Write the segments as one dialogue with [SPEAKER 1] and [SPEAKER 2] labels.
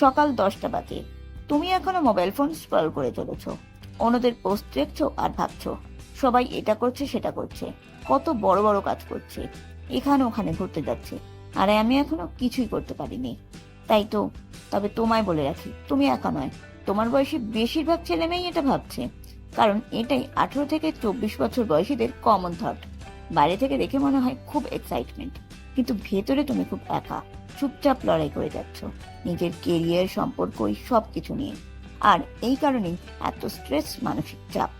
[SPEAKER 1] সকাল দশটা বাজে। তুমি এখনও মোবাইল ফোন স্ক্রল করে চলেছ। অন্যদের পোস্ট দেখছ আর ভাবছ, সবাই এটা করছে, সেটা করছে। কত বড় বড় কাজ করছে। এখানে ওখানে ঘুরতে যাচ্ছে। আর আমি এখনও কিছুই করতে পারিনি। তাই তো, তবে তোমায় বলে রাখি, তুমি একা নয়। তোমার বয়সী বেশিরভাগ ছেলে মেয়েই এটা ভাবছে। কারণ এটাই আঠেরো থেকে চব্বিশ বছর বয়সীদের কমন থট বাইরে থেকে দেখে মনে হয় খুব এক্সাইটমেন্ট কিন্তু ভেতরে তুমি খুব একা। চুপচাপ লড়াই করে যাচ্ছ। নিজের কেরিয়ার সম্পর্কই সব কিছু নিয়ে। আর এই কারণেই এত স্ট্রেস মানসিক চাপ।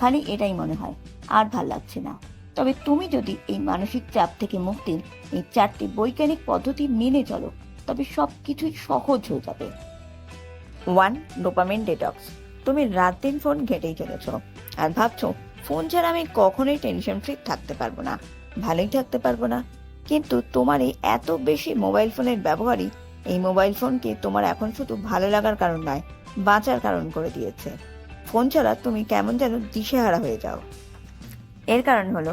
[SPEAKER 1] খালি এটাই মনে হয়, আর ভালো লাগছে না। তবে তুমি যদি এই মানসিক চাপ থেকে মুক্তির এই চারটি বৈজ্ঞানিক পদ্ধতি মেনে চলো, তবে সব কিছুই সহজ হয়ে যাবে। ওয়ান, ডোপামিন ডেটক্স তুমি রাত দিন ফোন ঘেটেই চলেছ। আর ভাবছ ফোন ছাড়া আমি কখনোই টেনশন ফ্রি থাকতে পারব না। ভালোই থাকতে পারব না। কিন্তু তোমার এই এত বেশি মোবাইল ফোনের ব্যবহারই এই মোবাইল ফোনকে তোমার এখন শুধু ভালো লাগার কারণ নয়, বাঁচার কারণ করে দিয়েছে। ফোন ছাড়া তুমি কেমন যেন দিশেহারা হয়ে যাও। এর কারণ হলো,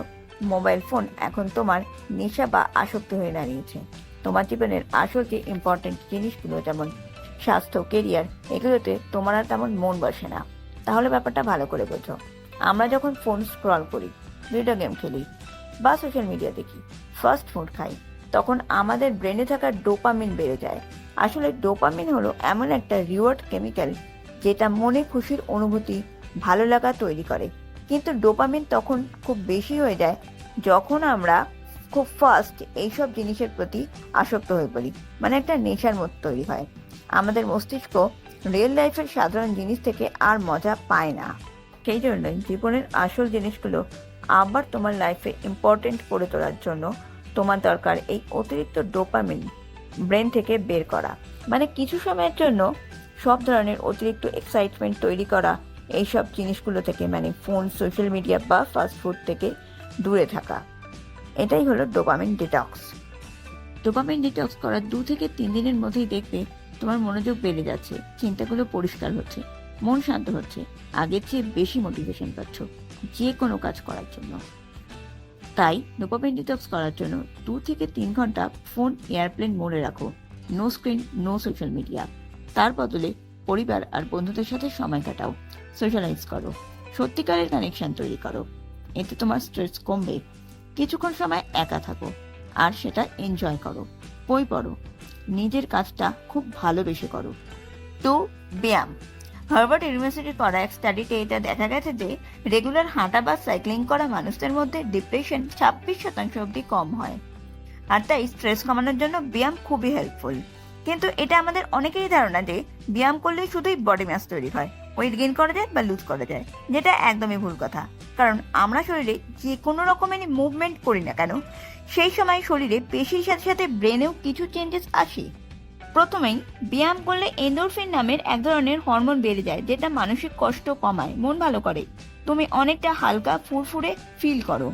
[SPEAKER 1] মোবাইল ফোন এখন তোমার নেশা বা আসক্তি হয়ে দাঁড়িয়েছে। তোমার জীবনের আসল যে ইম্পর্টেন্ট জিনিসগুলো যেমন স্বাস্থ্য কেরিয়ার এগুলোতে তোমার আর তেমন মন বসে না। তাহলে ব্যাপারটা ভালো করে বোঝো। আমরা যখন ফোন স্ক্রল করি ভিডিও গেম খেলি বা সোশ্যাল মিডিয়া দেখি ফার্স্ট ফুড খাই। তখন আমাদের ব্রেনে থাকা ডোপামিন বেড়ে যায়। আসলে ডোপামিন হলো এমন একটা রিওয়ার্ড কেমিক্যাল যেটা মনে খুশির অনুভূতি, ভালো লাগা তৈরি করে। কিন্তু ডোপামিন তখন খুব বেশি হয়ে যায় যখন আমরা খুব ফাস্ট এইসব জিনিসের প্রতি আসক্ত হয়ে পড়ি। মানে একটা নেশার মতো তৈরি হয়। আমাদের মস্তিষ্ক রিয়েল লাইফের সাধারণ জিনিস থেকে আর মজা পায় না। সেই জন্যই জীবনের আসল জিনিসগুলো আবার তোমার লাইফে ইম্পর্টেন্ট করে তোলার জন্য তোমার দরকার এই অতিরিক্ত ডোপামিন ব্রেন থেকে বের করা। মানে কিছু সময়ের জন্য সব ধরনের অতিরিক্ত এক্সাইটমেন্ট তৈরি করা, এইসব জিনিসগুলো থেকে মানে ফোন সোশ্যাল মিডিয়া বা ফাস্ট ফুড থেকে দূরে থাকা। এটাই হলো ডোপামিন ডিটক্স ডোপামিন ডিটক্স করার দু থেকে তিন দিনের মধ্যেই দেখবে তোমার মনোযোগ বেড়ে যাচ্ছে, চিন্তাগুলো পরিষ্কার হচ্ছে, মন শান্ত হচ্ছে, আগের চেয়ে বেশি মোটিভেশন পাচ্ছ। যে কোনো কাজ করার জন্য। তাই ডোপামিন ডিটক্স করার জন্য দু থেকে তিন ঘণ্টা ফোন এয়ারপ্লেন মোডে রাখো। No screen no social media তার বদলে পরিবার আর বন্ধুদের সাথে সময় কাটাও। সোশ্যালাইজ করো। সত্যিকারের কানেকশন তৈরি করো। এতে তোমার স্ট্রেস কমবে। কিছুক্ষণ সময় একা থাকো। আর সেটা এনজয় করো। বই পড়ো। নিজের কাজটা খুব ভালোবেসে করো। তো ব্যায়াম। হার্ভার্ড ইউনিভার্সিটির করা এক স্টাডিতে এটা দেখা গেছে যে রেগুলার হাঁটা বা সাইক্লিং করা মানুষদের মধ্যে ডিপ্রেশন ছাব্বিশ শতাংশ অবধি কম হয়। আর তাই স্ট্রেস কমানোর জন্য ব্যায়াম খুবই হেল্পফুল কিন্তু এটা আমাদের অনেকেরই ধারণা যে, ব্যায়াম করলে শুধুই বডি ম্যাস তৈরি হয় ওয়েট গেইন করা যায় বা লুজ করা যায়, যেটা একদমই ভুল কথা। কারণ আমরা শরীরে যে কোনো রকমের মুভমেন্ট করি না কেন, সেই সময় শরীরে পেশির সাথে সাথে ব্রেনেও কিছু চেঞ্জেস আসে। প্রথমেই ব্যায়াম করলে এন্ডোরফিন নামের এক ধরনের হরমোন বেড়ে যায়, যেটা মানসিক কষ্ট কমায়, মন ভালো করে। তুমি অনেকটা হালকা ফুরফুরে ফিল করো।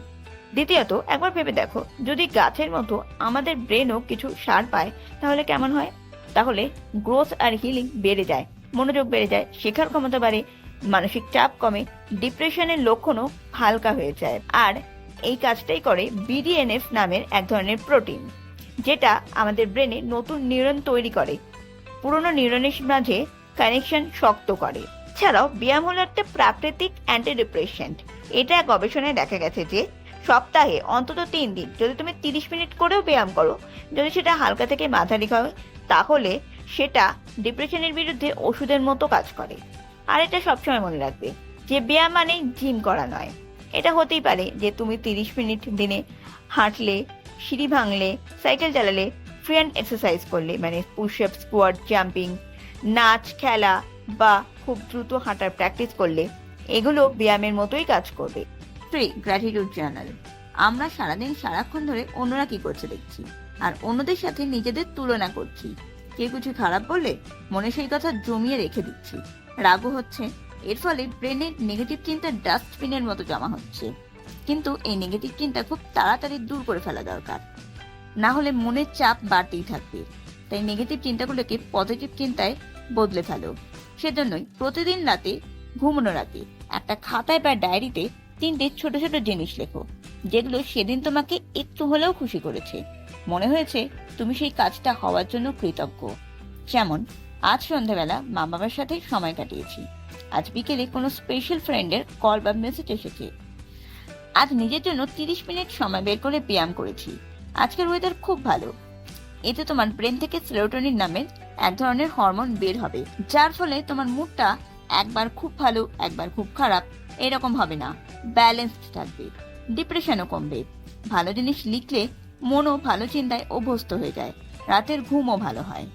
[SPEAKER 1] দ্বিতীয়ত, একবার ভেবে দেখো, যদি গাছের মতো আমাদের ব্রেনও কিছু সার পায়, তাহলে কেমন হয়? তাহলে গ্রোথ আর হিলিং বেড়ে যায়, মনোযোগ বেড়ে যায়, শেখার ক্ষমতা বাড়ে, মানসিক চাপ কমে ডিপ্রেশনের লক্ষণও হালকা হয়ে যায়। আর এই কাজটাই করে বিডিএনএফ নামের এক ধরনের প্রোটিন যেটা আমাদের ব্রেনে নতুন নিউরন তৈরি করে। পুরনো নিউরনের মাঝে কানেকশন শক্ত করে। এছাড়াও ব্যায়াম হলো একটা প্রাকৃতিক অ্যান্টি ডিপ্রেশন এটা গবেষণায় দেখা গেছে যে, সপ্তাহে অন্তত তিন দিন যদি তুমি তিরিশ মিনিট করেও ব্যায়াম করো, যদি সেটা হালকা থেকে মাঝারি হয়, তাহলে সেটা ডিপ্রেশনের বিরুদ্ধে ওষুধের মতো কাজ করে। আর এটা সবসময় মনে রাখবে যে, ব্যায়াম মানে জিম করা নয়। এটা হতেই পারে যে, তুমি তিরিশ মিনিট দিনে হাঁটলে সিঁড়ি ভাঙলে সাইকেল চালালে ফ্রি এক্সারসাইজ করলে মানে পুশআপ স্কোয়াড জাম্পিং নাচ, খেলা বা খুব দ্রুত হাঁটার প্র্যাকটিস করলে, এগুলো ব্যায়ামের মতোই কাজ করবে। থ্রি গ্র্যাটিটিউড জার্নাল আমরা সারাদিন সারাক্ষণ ধরে অন্যরা কি করছে দেখছি, আর অন্যদের সাথে নিজেদের তুলনা করছি। কেউ কিছু খারাপ বললে, মনে সেই কথা জমিয়ে রেখে দিচ্ছি। রাগও হচ্ছে, এর ফলে ব্রেনের নেগেটিভ চিন্তা ডাস্টবিনের মতো জমা হচ্ছে। কিন্তু এই নেগেটিভ চিন্তা খুব তাড়াতাড়ি দূর করে ফেলা দরকার। না হলে মনের চাপ বাড়তেই থাকবে। তাই নেগেটিভ চিন্তাগুলোকে পজিটিভ চিন্তায় বদলে ফেলো। সেজন্যই প্রতিদিন রাতে, ঘুমানোর আগে একটা খাতায় বা ডায়েরিতে তিনটে ছোট ছোট জিনিস লেখো, যেগুলো সেদিন তোমাকে একটু হলেও খুশি করেছে। মনে হয়েছে তুমি সেই কাজটা হওয়ার জন্য কৃতজ্ঞ। যেমন, আজ সন্ধ্যাবেলা মা বাবার সাথে সময় কাটিয়েছি। আজ বিকেলে কোনো স্পেশাল ফ্রেন্ডের কল বা মেসেজ এসেছে। আজ নিজের জন্য তিরিশ মিনিট সময় বের করে ব্যায়াম করেছি। আজকের ওয়েদার খুব ভালো। এতে তোমার ব্রেন থেকে সেরোটোনিন নামের এক ধরনের হরমোন বের হবে, যার ফলে তোমার মুডটা একবার খুব ভালো, একবার খুব খারাপ, এরকম হবে না। ব্যালেন্সড থাকবে। ডিপ্রেশনও কমবে। ভালো জিনিস লিখলে মনও ভালো চিন্তায় অভ্যস্ত হয়ে যায়। রাতের ঘুমও ভালো হয়।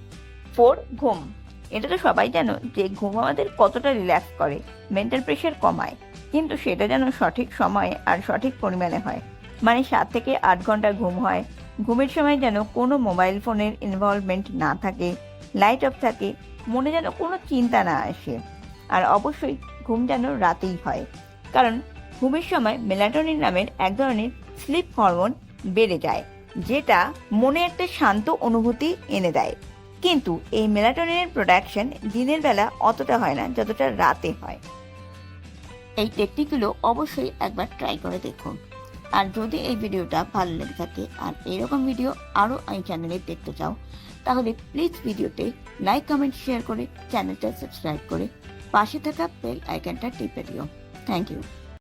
[SPEAKER 1] ফোর ঘুম। এটা তো সবাই জানো যে ঘুম আমাদের কতটা রিল্যাক্স করে মেন্টাল প্রেশার কমায়। কিন্তু সেটা যেন সঠিক সময়ে আর সঠিক পরিমাণে হয়। মানে সাত থেকে আট ঘণ্টা ঘুম হয়। ঘুমের সময় যেন কোনো মোবাইল ফোনের ইনভলভমেন্ট না থাকে লাইট অফ থাকে, মনে যেন কোনো চিন্তা না আসে। আর অবশ্যই ঘুম যেন রাতেই হয়। কারণ ঘুমের সময় মেলাটোনিন নামের এক ধরনের স্লিপ হরমোন বেড়ে যায়, যেটা মনে একটা শান্ত অনুভূতি এনে দেয়। কিন্তু এই মেলাটোনিনের প্রোডাকশন দিনের বেলা অতটা হয় না, যতটা রাতে হয়। এই টেকনিকগুলো অবশ্যই একবার ট্রাই করে দেখুন। আর যদি এই ভিডিওটা ভালো লেগে থাকে আর এরকম ভিডিও আরও এই চ্যানেলে দেখতে চাও, তাহলে প্লিজ ভিডিওতে লাইক কমেন্ট শেয়ার করে চ্যানেলটা সাবস্ক্রাইব করে পাশে থাকা বেল আইকনটা টিপে দিও। Thank you